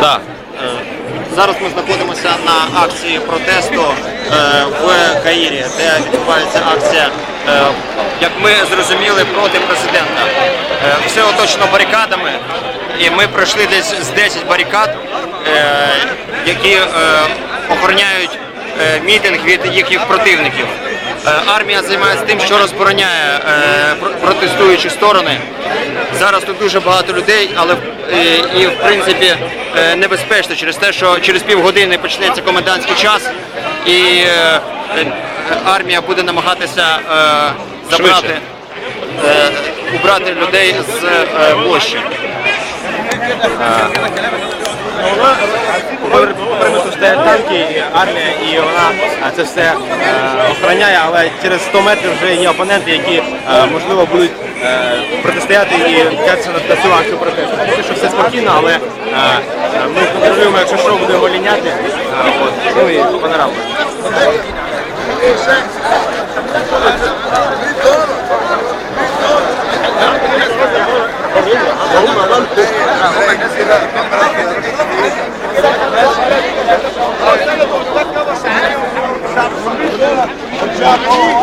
Да. Зараз ми знаходимося на акції протесту е, в Каїрі, де відбувається акція, е, як ми зрозуміли, проти президента. Е, Все оточено барикадами, і ми пройшли десь з 10 барикад, е, які е, охороняють е, мітинг від їхніх противників. Е, Армія займається тим, що розбороняє е, про- протестуючі сторони. Зараз тут дуже багато людей, але е, і в принципі е, небезпечно через те, що через півгодини почнеться комендантський час, і е, армія буде намагатися забрати, убрати людей з площі. Примусу стоять танки, армія, і вона це все охороняє, але через 100 метрів вже є опоненти, які можливо будуть Е, протистояти і вчатися на цю акцію протесту. Поки що все спокійно, але е, ми контролюємо, якщо що, будемо ліняти. Е, ну і панораму. Thank.